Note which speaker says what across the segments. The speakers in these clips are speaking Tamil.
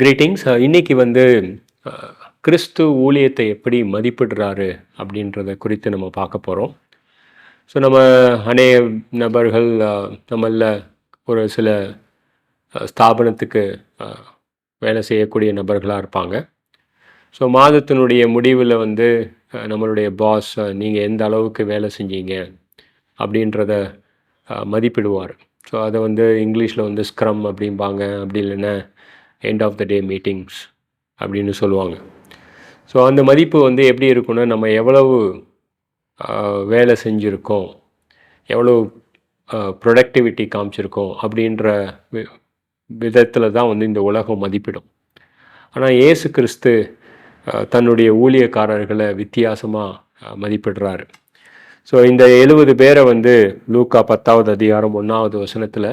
Speaker 1: கிரீட்டிங்ஸ் இன்றைக்கி வந்து கிறிஸ்து ஊழியத்தை எப்படி மதிப்பிடுறாரு அப்படின்றத குறித்து நம்ம பார்க்க போகிறோம் ஸோ நம்ம அநேக நபர்கள் நம்மளில் ஒரு சில ஸ்தாபனத்துக்கு வேலை செய்யக்கூடிய நபர்களாக இருப்பாங்க ஸோ மாதத்தினுடைய முடிவில் வந்து நம்மளுடைய பாஸ் நீங்கள் எந்த அளவுக்கு வேலை செஞ்சீங்க அப்படின்றத மதிப்பிடுவார் ஸோ அதை வந்து இங்கிலீஷில் வந்து ஸ்க்ரம் அப்படிம்பாங்க அப்படி இல்லைன்னா end of the day meetings அப்படின்னு சொல்லுவாங்க ஸோ அந்த மதிப்பு வந்து எப்படி இருக்குன்னா நம்ம எவ்வளவு வேலை செஞ்சுருக்கோம் எவ்வளோ ப்ரொடக்டிவிட்டி காமிச்சிருக்கோம் அப்படின்ற விதத்தில் தான் வந்து இந்த உலகம் மதிப்பிடும் ஆனால் ஏசு கிறிஸ்து தன்னுடைய ஊழியக்காரர்களை வித்தியாசமாக மதிப்பிடுறாரு ஸோ இந்த எழுபது பேரை வந்து லூக்கா பத்தாவது அதிகாரம் ஒன்றாவது வசனத்தில்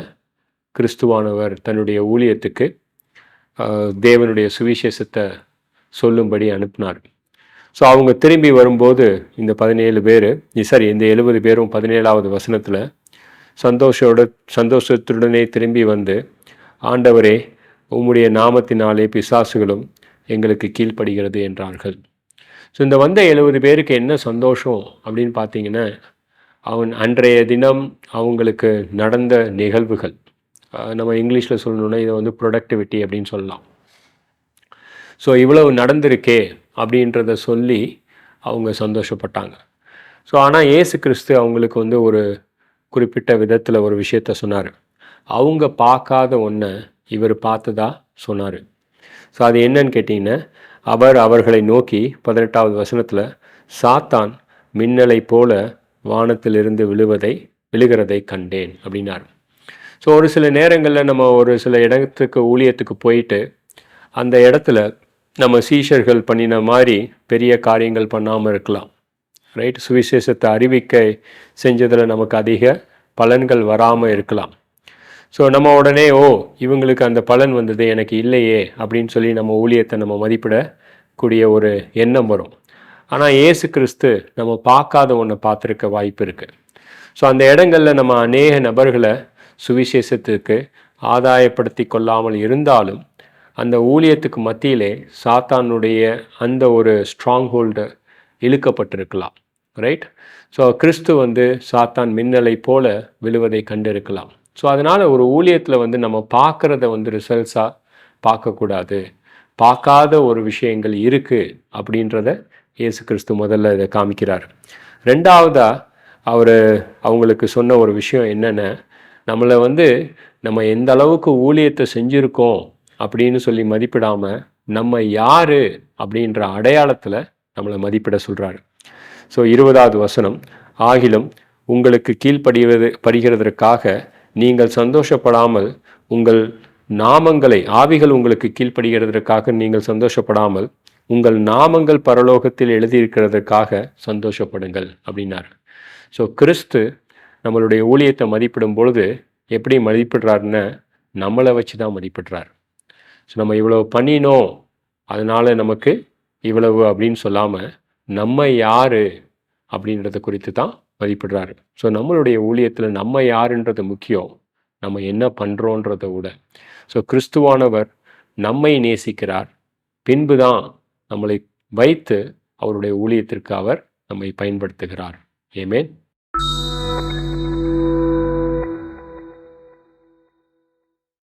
Speaker 1: கிறிஸ்துவானவர் தன்னுடைய ஊழியத்துக்கு தேவனுடைய சுவிசேஷத்தை சொல்லும்படி அனுப்பினார் ஸோ அவங்க திரும்பி வரும்போது இந்த பதினேழு பேர் சாரி இந்த எழுபது பேரும் பதினேழாவது வசனத்தில் சந்தோஷோட சந்தோஷத்துடனே திரும்பி வந்து ஆண்டவரே உம்முடைய நாமத்தினாலே பிசாசுகளும் எங்களுக்கு கீழ்ப்படுகிறது என்றார்கள் ஸோ இந்த வந்த எழுபது பேருக்கு என்ன சந்தோஷம் அப்படின்னு பார்த்தீங்கன்னா அவன் அன்றைய தினம் அவங்களுக்கு நடந்த நிகழ்வுகள் நம்ம இங்கிலீஷில் சொல்லணுன்னா இதை வந்து ப்ரொடக்டிவிட்டி அப்படின்னு சொல்லலாம் ஸோ இவ்வளவு நடந்திருக்கே அப்படின்றத சொல்லி அவங்க சந்தோஷப்பட்டாங்க ஸோ ஆனால் ஏசு கிறிஸ்து அவங்களுக்கு வந்து ஒரு குறிப்பிட்ட விதத்தில் ஒரு விஷயத்த சொன்னார் அவங்க பார்க்காத ஒன்றை இவர் பார்த்ததா சொன்னார் ஸோ அது என்னன்னு கேட்டிங்கன்னா அவர் அவர்களை நோக்கி பதினெட்டாவது வசனத்தில் சாத்தான் மின்னலை போல வானத்திலிருந்து விழுவதை விழுகிறதை கண்டேன் அப்படின்னார் ஸோ ஒரு சில நேரங்களில் நம்ம ஒரு சில இடத்துக்கு ஊழியத்துக்கு போயிட்டு அந்த இடத்துல நம்ம சீஷர்கள் பண்ணின மாதிரி பெரிய காரியங்கள் பண்ணாமல் இருக்கலாம் ரைட் சுவிசேஷத்தை அறிவிக்க செஞ்சதில் நமக்கு அதிக பலன்கள் வராமல் இருக்கலாம் ஸோ நம்ம உடனே ஓ இவங்களுக்கு அந்த பலன் வந்தது எனக்கு இல்லையே அப்படின்னு சொல்லி நம்ம ஊழியத்தை நம்ம மதிப்பிடக்கூடிய ஒரு எண்ணம் வரும் ஆனால் ஏசு கிறிஸ்து நம்ம பார்க்காத ஒன்றை பார்த்துருக்க வாய்ப்பு இருக்குது ஸோ அந்த இடங்களில் நம்ம அநேக நபர்களை சுவிசேஷத்திற்கு ஆதாயப்படுத்தி கொள்ளாமல் இருந்தாலும் அந்த ஊழியத்துக்கு மத்தியிலே சாத்தானுடைய அந்த ஒரு ஸ்ட்ராங் ஹோல்டு இழுக்கப்பட்டிருக்கலாம் ரைட் ஸோ கிறிஸ்து வந்து சாத்தான் மின்னலை போல விழுவதை கண்டிருக்கலாம் ஸோ அதனால் ஒரு ஊழியத்தில் வந்து நம்ம பார்க்குறத வந்து ரிசல்ட்ஸாக பார்க்கக்கூடாது பார்க்காத ஒரு விஷயங்கள் இருக்குது அப்படின்றத இயேசு கிறிஸ்து முதல்ல இதை காமிக்கிறார் ரெண்டாவதாக அவர் அவங்களுக்கு சொன்ன ஒரு விஷயம் என்னென்ன நம்மளை வந்து நம்ம எந்த அளவுக்கு ஊழியத்தை செஞ்சுருக்கோம் அப்படின்னு சொல்லி மதிப்பிடாமல் நம்ம யார் அப்படின்ற அடையாளத்தில் நம்மளை மதிப்பிட சொல்கிறாரு ஸோ இருபதாவது வசனம் ஆகிலும் உங்களுக்கு கீழ்ப்படிவது படுகிறதற்காக நீங்கள் சந்தோஷப்படாமல் உங்கள் நாமங்களை ஆவிகள் உங்களுக்கு கீழ்ப்படுகிறதற்காக நீங்கள் சந்தோஷப்படாமல் உங்கள் நாமங்கள் பரலோகத்தில் எழுதியிருக்கிறதற்காக சந்தோஷப்படுங்கள் அப்படின்னார் ஸோ கிறிஸ்து நம்மளுடைய ஊழியத்தை மதிப்பிடும் பொழுது எப்படி மதிப்பிடுறாருன்னு நம்மளை வச்சு தான் மதிப்பிடுறார் ஸோ நம்ம இவ்வளோ பண்ணினோம் அதனால் நமக்கு இவ்வளவு அப்படின்னு சொல்லாமல் நம்ம யார் அப்படின்றத குறித்து தான் மதிப்பிடுறாரு ஸோ நம்மளுடைய ஊழியத்தில் நம்ம யாருன்றது முக்கியம் நம்ம என்ன பண்ணுறோன்றதை விட ஸோ கிறிஸ்துவானவர் நம்மை நேசிக்கிறார் பின்பு தான் நம்மளை வைத்து அவருடைய ஊழியத்திற்கு அவர் நம்மை பயன்படுத்துகிறார் ஏமேன்